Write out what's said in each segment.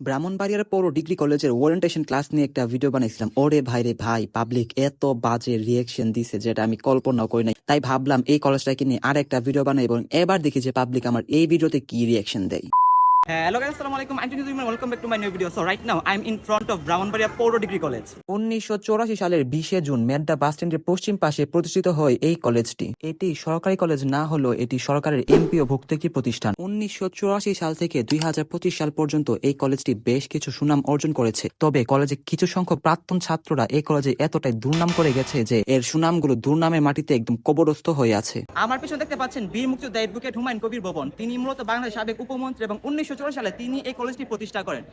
ব্রাহ্মণবাড়িয়ার পৌর ডিগ্রি কলেজের ওরিয়েন্টেশন ক্লাস নিয়ে একটা ভিডিও বানিয়েছিলাম ওরে ভাই রে ভাই পাবলিক এত বাজে রিয়েকশন দিছে যেটা আমি কল্পনাও করি নাই। তাই ভাবলাম এই কলেজটাকে নিয়ে আর একটা ভিডিও বানাই এবং এবার দেখি যে পাবলিক আমার এই ভিডিওতে কি রিয়েকশন দেয়। Hello guys, assalamu alaikum. I'm Tony Zuman. Welcome back to my new video. So right now, I'm in front of Brahmanbaria Poro Degree College. উনিশশো চৌরাশি সালের বিশে জুন মেড্ডা বাস স্ট্যান্ডের পশ্চিম পাশে প্রতিষ্ঠিত হয় এই কলেজটি এটি সরকারি কলেজ না হলেও এটি সরকারের এমপিও প্রতিষ্ঠান উনিশশো চুরাশি সাল থেকে দুই সাল পর্যন্ত এই কলেজটি বেশ কিছু সুনাম অর্জন করেছে তবে কলেজে কিছু সংখ্যক প্রাক্তন ছাত্ররা এই কলেজে এতটাই দুর্নাম করে গেছে যে এর সুনামগুলো দুর্নামের মাটিতে একদম কবরস্থ হয়ে আছে আমার পিছনে দেখতে পাচ্ছেন বীর মুক্তিযোদ্ধা হুমায়ুন কবির ভবন তিনি মূলত বাংলাদেশ সাবেক উপমন্ত্রী এবং উনিশশো সালে তিনি এই কলেজটি প্রতিষ্ঠা করেন।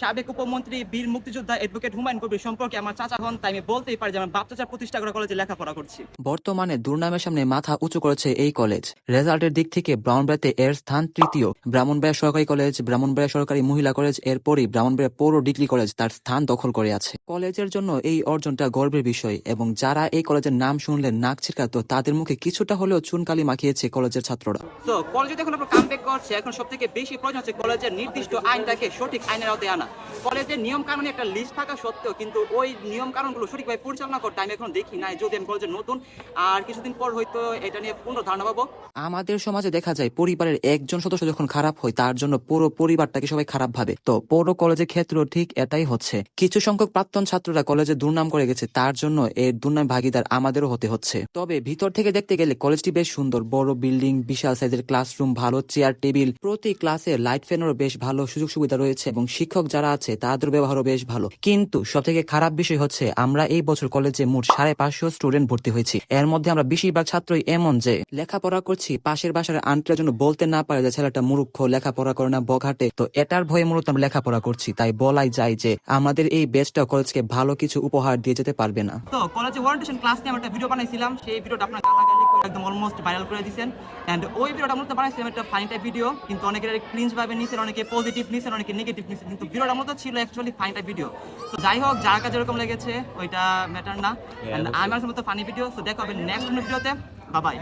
সাবেক উপমন্ত্রী বীর মুক্তিযোদ্ধা অ্যাডভোকেট হুমায়ুন কবির সম্পর্কে আমার চাচা হন তাই আমি বলতেই পারি যে আমার বাপ চাচার প্রতিষ্ঠা করা কলেজে লেখাপড়া করছি। বর্তমানে দুর্নামের সামনে মাথা উঁচু করেছে এই কলেজ রেজাল্টের দিক থেকে ব্রাহ্মণবাড়িয়াতে এর স্থান তৃতীয়। ব্রাহ্মণবাড়িয়া সরকারি কলেজ ব্রাহ্মণবাড়িয়া সরকারি মহিলা কলেজ এরপরই ব্রাহ্মণবাড়িয়া পৌর ডিগ্রি কলেজ তার স্থান দখল করে আছে। কলেজের জন্য এই অর্জনটা গর্বের বিষয় এবং যারা এই কলেজের নাম শুনলে নাক ছিটকাতো তাদের মুখে কিছুটা হলেও চুনকালি মাখিয়েছে কলেজের ছাত্ররা। তো কলেজে যখন আপনার কাম করছে এখন সব থেকে বেশি প্রয়োজন হচ্ছে কলেজের নির্দিষ্ট আইনটাকে সঠিক আইনের আওতায় আনা। কলেজের নিয়ম কানুনে একটা লিস্ট থাকা সত্ত্বেও কিন্তু ওই নিয়ম কানুনগুলো সঠিকভাবে পরিচালনা করতে আমি এখন দেখি নাই, যদি আমি কলেজের নতুন। আর কিছুদিন পর হয়তো এটা নিয়ে পূর্ণ ধারণা পাবো। আমাদের সমাজে দেখা যায়, পরিবারের একজন সদস্য যখন খারাপ হয়, তার জন্য পুরো পরিবারটাকে সবাই খারাপ ভাবে। তো পৌর কলেজের ক্ষেত্র ঠিক এটাই হচ্ছে। কিছু সংখ্যক প্রাক্তন ছাত্ররা কলেজে দুর্নাম করে গেছে, তার জন্য এর দুর্নাম ভাগিদার আমাদেরও হতে হচ্ছে। তবে ভিতর থেকে দেখতে গেলে কলেজটি বেশ সুন্দর, বড় বিল্ডিং, বিশাল সাইজের ক্লাসরুম ভালো চেয়ার টেবিল প্রতি ক্লাসে লাইট ফ্যানেরও বেশ ভালো সুযোগ সুবিধা রয়েছে এবং শিক্ষক যারা আছে, তাদের ব্যবহারও বেশ ভালো। কিন্তু সব থেকে খারাপ বিষয় হচ্ছে, আমরা এই বছর কলেজে মোট সাড়ে পাঁচশো স্টুডেন্ট ভর্তি হয়েছি। এর মধ্যে আমরা বেশিরভাগ ছাত্রই এমন যে, লেখাপড়া করছি, পাশের বাসার আন্টির জন্য বলতে না পারে যে, ছেলেটা মূর্খ, লেখাপড়া করে না, বঘাটে। তো এটার ভয়ে মূলত আমরা লেখাপড়া করছি, তাই বলাই যায় যে, আমাদের এই বেচটা কলেজকে ভালো কিছু উপহার দিয়ে যেতে পারবে না। তো কলেজে ওরিয়েন্টেশন ক্লাস নিয়ে আমি একটা ভিডিও বানাইছিলাম, সেই ভিডিওটা আপনার একদম অলমোস্ট ভাইরাল করে দিয়েছেন। অ্যান্ড ওই ভিডিওটা মূলত বানাইছিলাম একটা ফাইন টাইপ ভিডিও কিন্তু অনেকের ক্লিনস ভাবে নিয়েছেন অনেকে পজিটিভ নিয়েছেন অনেকে নেগেটিভ নিয়েছেন কিন্তু ভিডিওটা মূলত ছিল অ্যাকচুয়ালি ফাইন টাইপ ভিডিও তো যাই হোক যার কাছে এরকম লেগেছে ওইটা ম্যাটার না। অ্যান্ড আমার মতো ফানি ভিডিও তো দেখা হবে নেক্সট ভিডিওতে বাবাই